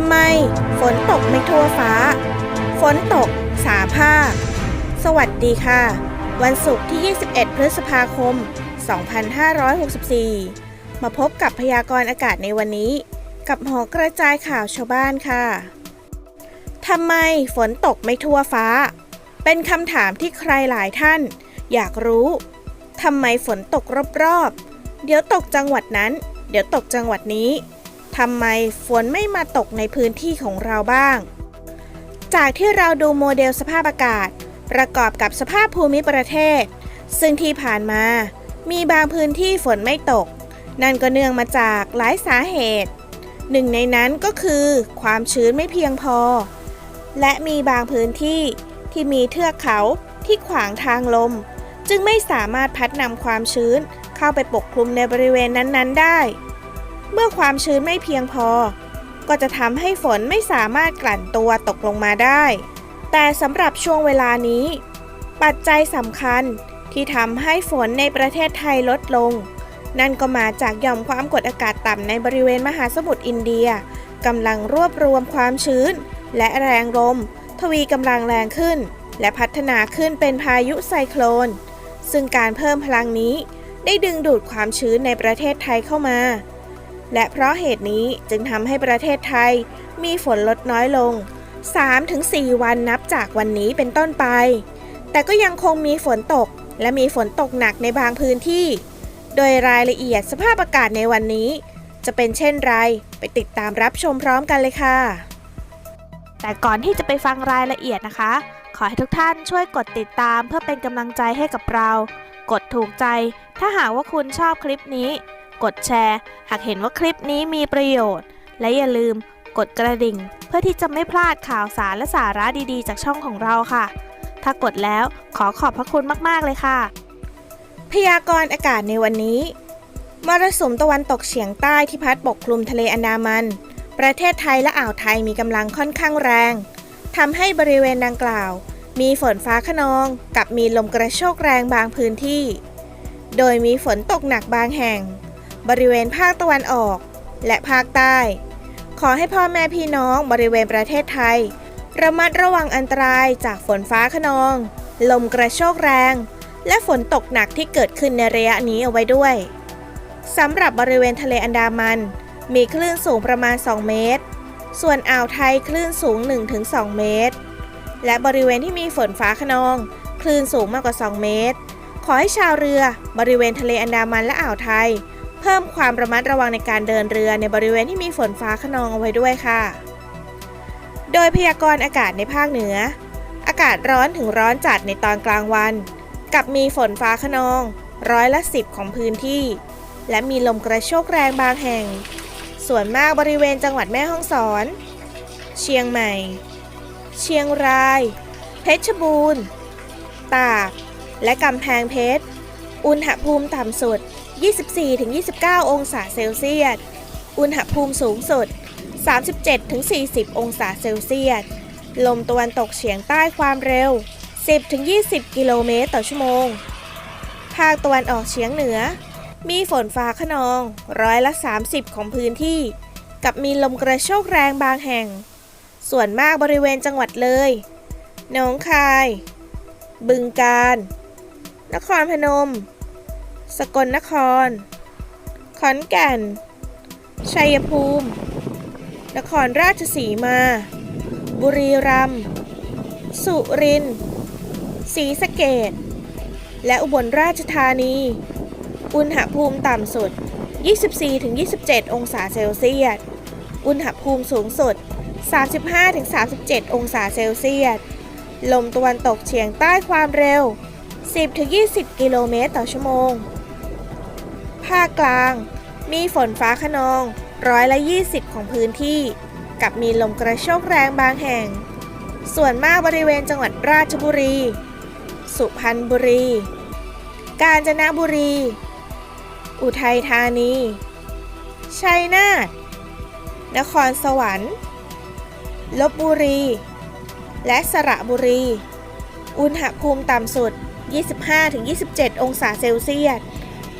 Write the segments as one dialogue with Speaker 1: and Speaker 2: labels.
Speaker 1: ำไม ฝนตกไม่ทั่วฟ้า ฝนตก สาภาค สวัสดีค่ะ วันศุกร์ที่ 21 พฤษภาคม 2564 มาพบกับพยากรณ์อากาศในวันนี้ กับหอกระจายข่าวชาวบ้านค่ะทำไมฝนตกไม่ทั่วฟ้า เป็นคำถามที่ใครหลายท่าน อยากรู้ทำไมฝนตกรอบๆ เดี๋ยวตกจังหวัดนั้น เดี๋ยวตกจังหวัดนี้ ทำไมฝนไม่มาตกในพื้นที่ของเราบ้าง จากที่เราดูโมเดลสภาพอากาศ ประกอบกับสภาพภูมิประเทศ ซึ่งที่ผ่านมา มีบางพื้นที่ฝนไม่ตก นั่นก็เนื่องมาจากหลายสาเหตุ หนึ่งในนั้นก็คือความชื้นไม่เพียงพอ และมีบางพื้นที่ที่มีเทือกเขาที่ขวางทางลม จึงไม่สามารถพัดนำความชื้นเข้าไปปกคลุมในบริเวณนั้นๆได้ เมื่อความชื้นไม่เพียงพอ ก็จะทำให้ฝนไม่สามารถกลั่นตัวตกลงมาได้ แต่สำหรับช่วงเวลานี้ ปัจจัยสำคัญที่ทำให้ฝนในประเทศไทยลดลง นั่นก็มาจากหย่อมความกดอากาศต่ำในบริเวณมหาสมุทรอินเดียกำลังรวบรวมความชื้น และแรงลม ทวีกำลังแรงขึ้น และพัฒนาขึ้นเป็นพายุไซโคลน ซึ่งการเพิ่มพลังนี้ ได้ดึงดูดความชื้นในประเทศไทยเข้ามา และเพราะเหตุนี้จึงทำให้ประเทศไทยมีฝนลดน้อยลง 3-4 วันนับจากวันนี้เป็นต้นไป แต่ก็ยังคงมีฝนตกและมีฝนตกหนักในบางพื้นที่ โดยรายละเอียดสภาพอากาศในวันนี้ จะเป็นเช่นไร ไปติดตามรับชมพร้อมกันเลยค่ะ แต่ก่อนที่จะไปฟังรายละเอียดนะคะ ขอให้ทุกท่านช่วยกดติดตามเพื่อเป็นกำลังใจให้กับเรา กดถูกใจ ถ้าหากว่าคุณชอบคลิปนี้ กดแชร์ หากเห็นว่าคลิปนี้มีประโยชน์ และอย่าลืมกดกระดิ่ง เพื่อที่จะไม่พลาดข่าวสารและสาระดีๆ จากช่องของเราค่ะ ถ้ากดแล้วขอขอบพระคุณมากๆเลยค่ะ พยากรณ์อากาศในวันนี้มรสุมตะวันตกเฉียงใต้ที่พัดปกคลุมทะเลอันดามัน ประเทศไทยและอ่าวไทยมีกำลังค่อนข้างแรงทำให้บริเวณดังกล่าว มีฝนฟ้าขนองกับมีลมกระโชกแรงบางพื้นที่ โดยมีฝนตกหนักบางแห่ง บริเวณภาคตะวันออก และภาคใต้ ขอให้พ่อแม่พี่น้องบริเวณประเทศไทย ระมัดระวังอันตรายจากฝนฟ้าขนอง ลมกระโชกแรง และฝนตกหนักที่เกิดขึ้นในระยะนี้เอาไว้ด้วยสำหรับบริเวณทะเลอันดามัน มีคลื่นสูงประมาณ 2 เมตร ส่วนอ่าวไทยคลื่นสูง 1-2 เมตร และบริเวณที่มีฝนฟ้าขนอง คลื่นสูงมากกว่า 2 เมตร ขอให้ชาวเรือ บริเวณทะเลอันดามันและอ่าวไทย เพิ่มความระมัดระวังในการเดินเรือในบริเวณที่มีฝนฟ้าขนองเอาไว้ด้วยค่ะ โดยพยากรณ์อากาศในภาคเหนือ อากาศร้อนถึงร้อนจัดในตอนกลางวัน กับมีฝนฟ้าขนอง ร้อยละสิบของพื้นที่ และมีลมกระโชกแรงบางแห่ง ส่วนมากบริเวณจังหวัดแม่ฮ่องสอน เชียงใหม่ เชียงราย เพชรบูรณ์ ตาก และกำแพงเพชร อุณหภูมิต่ำสุด 24-29 องศาเซลเซียส อุณหภูมิสูงสุด 37-40 องศาเซลเซียส ลมตะวันตกเฉียงใต้ความเร็ว 10-20 กิโลเมตรต่อชั่วโมง ภาคตะวันออกเฉียงเหนือ มีฝนฟ้าขนองร้อยละ 30 ของพื้นที่ กับมีลมกระโชกแรงบางแห่ง ส่วนมากบริเวณจังหวัดเลย หนองคาย บึงกาฬ นครพนม สกลนคร ขอนแก่น ชัยภูมิ นครราชสีมา บุรีรัมย์ สุรินทร์ ศรีสะเกดและอุบลราชธานี อุณหภูมิต่ำสุด 24-27 องศาเซลเซียส อุณหภูมิสูงสุด 35-37 องศาเซลเซียส ลมตะวันตกเฉียงใต้ความเร็ว 10-20 กิโลเมตรต่อชั่วโมง ภาคกลาง มีฝนฟ้าขนองร้อยละ20 ของพื้นที่ กับมีลมกระโชกแรงบางแห่ง ส่วนมากบริเวณจังหวัดราชบุรี สุพรรณบุรี กาญจนบุรี อุทัยธานี ชัยนาท นครสวรรค์ ลบบุรี และสระบุรี อุณหภูมิต่ำสุด 25-27 องศาเซลเซียส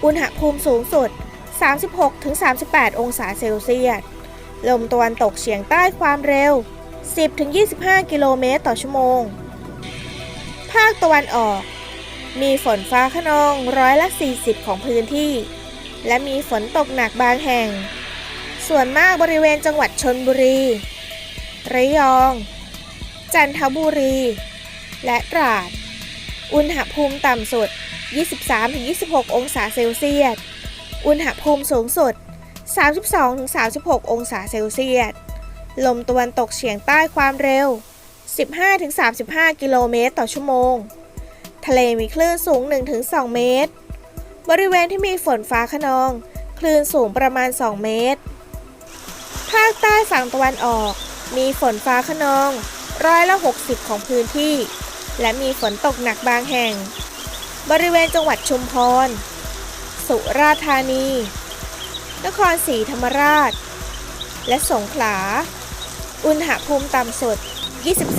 Speaker 1: อุณหภูมิสูงสุด 36-38 องศาเซลเซียส ลมตะวันตกเฉียงใต้ความเร็ว 10-25 กิโลเมตรต่อชั่วโมง ภาคตะวันออก มีฝนฟ้าขนองร้อยละ 40 ของพื้นที่ และมีฝนตกหนักบางแห่ง ส่วนมากบริเวณจังหวัดชนบุรี ระยอง จันทบุรี และตราด อุณหภูมิต่ำสุด 23-26 องศาเซลเซียส อุณหภูมิสูงสุด 32-36 องศาเซลเซียส ลมตะวันตกเฉียงใต้ความเร็ว 15-35 กิโลเมตรต่อชั่วโมง ทะเลมีคลื่นสูง 1-2 เมตร บริเวณที่มีฝนฟ้าขนอง คลื่นสูงประมาณ 2 เมตร ภาคใต้ฝั่งตะวันออก มีฝนฟ้าขนอง ร้อยละ 60 ของพื้นที่ และมีฝนตกหนักบางแห่ง บริเวณจังหวัดชุมพร สุราษฎร์ธานี นครศรีธรรมราช และสงขลา อุณหภูมิต่ำสุด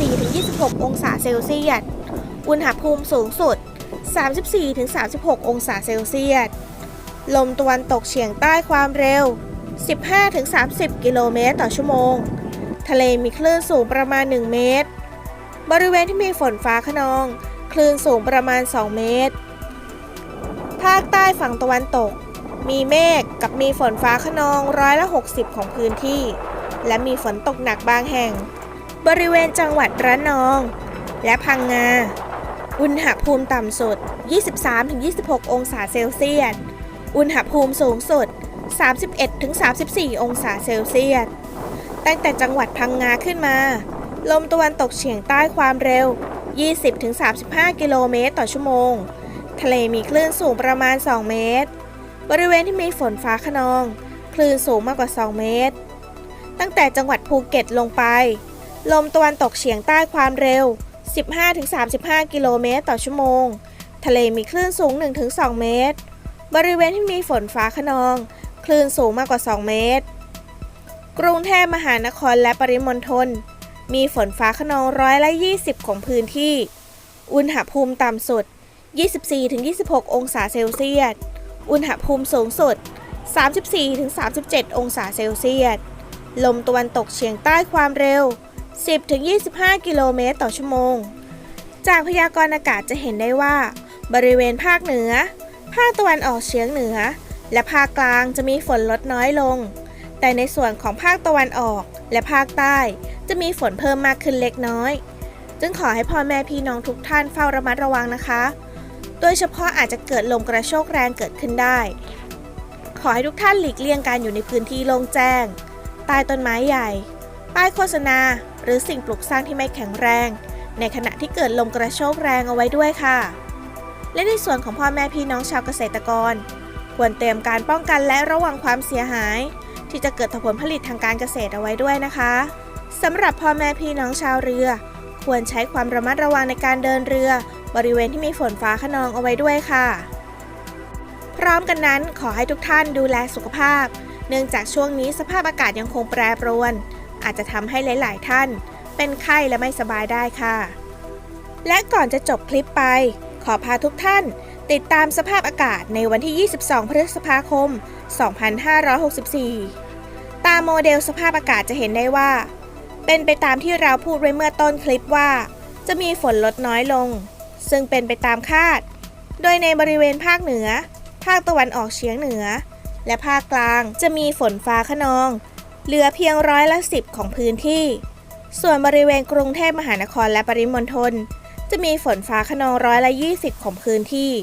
Speaker 1: 24-26 องศาเซลเซียส อุณหภูมิสูงสุด 34-36 องศาเซลเซียส ลมตะวันตกเฉียงใต้ความเร็ว 15-30 กิโลเมตรต่อชั่วโมง ทะเลมีคลื่นสูงประมาณ 1 เมตร บริเวณที่มีฝนฟ้าขนอง คลื่นสูงประมาณ 2 เมตร ภาคใต้ฝั่งตะวันตก มีเมฆกับมีฝนฟ้าขนองร้อยละ 60 ของพื้นที่ และมีฝนตกหนักบางแห่ง บริเวณจังหวัดระนอง และพังงา อุณหภูมิต่ำสุด 23-26 องศาเซลเซียส อุณหภูมิสูงสุด 31-34 องศาเซลเซียส ตั้งแต่จังหวัดพังงาขึ้นมา ลมตะวันตกเฉียงใต้ความเร็ว 20-35 กิโลเมตรต่อชั่วโมง ทะเลมีคลื่นสูงประมาณ 2 เมตร บริเวณที่มีฝนฟ้าขนอง คลื่นสูงมากกว่า 2 เมตร ตั้งแต่จังหวัดภูเก็ตลงไป ลมตะวันตกเฉียงใต้ความเร็ว 15-35 กิโลเมตรต่อชั่วโมง ทะเลมีคลื่นสูง 1-2 เมตร บริเวณที่มีฝนฟ้าขนอง คลื่นสูงมากกว่า 2 เมตร กรุงเทพมหานครและปริมณฑล มีฝนฟ้าขนองร้อยละ20 ของพื้นที่ อุณหภูมิต่ำสุด 24-26 องศาเซลเซียส อุณหภูมิสูงสุด 34-37 องศาเซลเซียส ลมตะวันตกเฉียงใต้ความเร็ว 10-25 กิโลเมตรต่อชั่วโมง จากพยากรณ์อากาศจะเห็นได้ว่า บริเวณภาคเหนือ ภาคตะวันออกเฉียงเหนือ และภาคกลางจะมีฝนลดน้อยลง แต่ในส่วนของภาคตะวันออกและภาคใต้ จะมีฝนเพิ่มมากขึ้นเล็กน้อย จึงขอให้พ่อแม่พี่น้องทุกท่านเฝ้าระมัดระวังนะคะ โดยเฉพาะอาจจะเกิดลมกระโชกแรงเกิดขึ้นได้ ขอให้ทุกท่านหลีกเลี่ยงการอยู่ในพื้นที่โล่งแจ้ง ใต้ต้นไม้ใหญ่ ป้ายโฆษณา หรือสิ่งปลูกสร้างที่ไม่แข็งแรง ในขณะที่เกิดลมกระโชกแรงเอาไว้ด้วยค่ะ และในส่วนของพ่อแม่พี่น้องชาวเกษตรกร ควรเตรียมการป้องกันและระวังความเสียหาย ที่จะเกิดผลผลิตทางการเกษตรเอาไว้ด้วยนะคะสำหรับพ่อแม่พี่น้องชาวเรือ ควรใช้ความระมัดระวังในการเดินเรือ บริเวณที่มีฝนฟ้าขนองเอาไว้ด้วยค่ะ พร้อมกันนั้นขอให้ทุกท่านดูแลสุขภาพ เนื่องจากช่วงนี้สภาพอากาศยังคงแปรปรวน อาจจะทำให้หลาย ๆ ท่าน เป็นไข้และไม่สบายได้ค่ะ และก่อนจะจบคลิปไป ขอพาทุกท่าน ติดตามสภาพอากาศในวันที่ 22 พฤษภาคม 2564 ตามโมเดลสภาพอากาศจะเห็นได้ว่า เป็นไปตามที่เราพูดไว้เมื่อต้นคลิปว่า จะมีฝนลดน้อยลง ซึ่งเป็นไปตามคาด โดยในบริเวณภาคเหนือ ภาคตะวันออกเฉียงเหนือ และภาคกลางจะมีฝนฟ้าขนอง เหลือเพียงร้อยละสิบของพื้นที่ ส่วนบริเวณกรุงเทพมหานครและปริมณฑลจะมีฝนฟ้าขนองร้อยละ 20 ของพื้นที่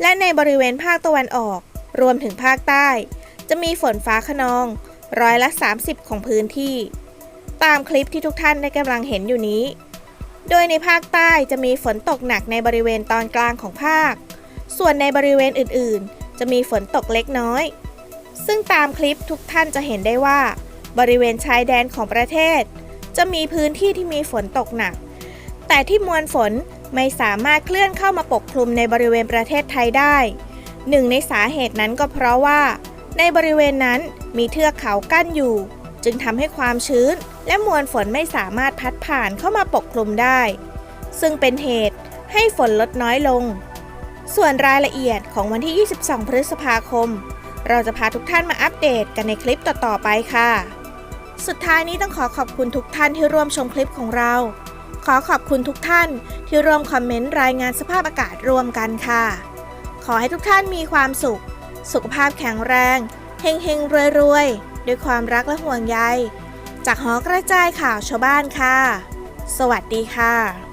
Speaker 1: และในบริเวณภาคตะวันออก รวมถึงภาคใต้ จะมีฝนฟ้าขนอง ร้อยละ 30 ของพื้นที่ ตามคลิปที่ทุกท่านได้กำลังเห็นอยู่นี้ โดยในภาคใต้จะมีฝนตกหนักในบริเวณตอนกลางของภาค ส่วนในบริเวณอื่นๆ จะมีฝนตกเล็กน้อย ซึ่งตามคลิปทุกท่านจะเห็นได้ว่า บริเวณชายแดนของประเทศ จะมีพื้นที่ที่มีฝนตกหนัก แต่ที่มวลฝน ไม่สามารถเคลื่อนเข้ามาปกคลุมในบริเวณประเทศไทยได้หนึ่งในสาเหตุนั้นก็เพราะว่า ในบริเวณนั้นมีเทือกเขากั้นอยู่ จึงทำให้ความชื้น และมวลฝนไม่สามารถพัดผ่านเข้ามาปกคลุมได้ ซึ่งเป็นเหตุให้ฝนลดน้อยลง ส่วนรายละเอียดของวันที่ 22 พฤษภาคม เราจะพาทุกท่านมาอัปเดตกันในคลิปต่อ ๆ ไปค่ะ สุดท้ายนี้ต้องขอขอบคุณทุกท่านที่ร่วมชมคลิปของเรา ขอขอบคุณทุกท่านที่ร่วมคอมเมนต์รายงานสภาพอากาศร่วมกันค่ะ ขอให้ทุกท่านมีความสุข สุขภาพแข็งแรง เฮงเฮงรวยรวยๆด้วยความรักและห่วงใย จากหอกระจายข่าวชาวบ้านค่ะ สวัสดีค่ะ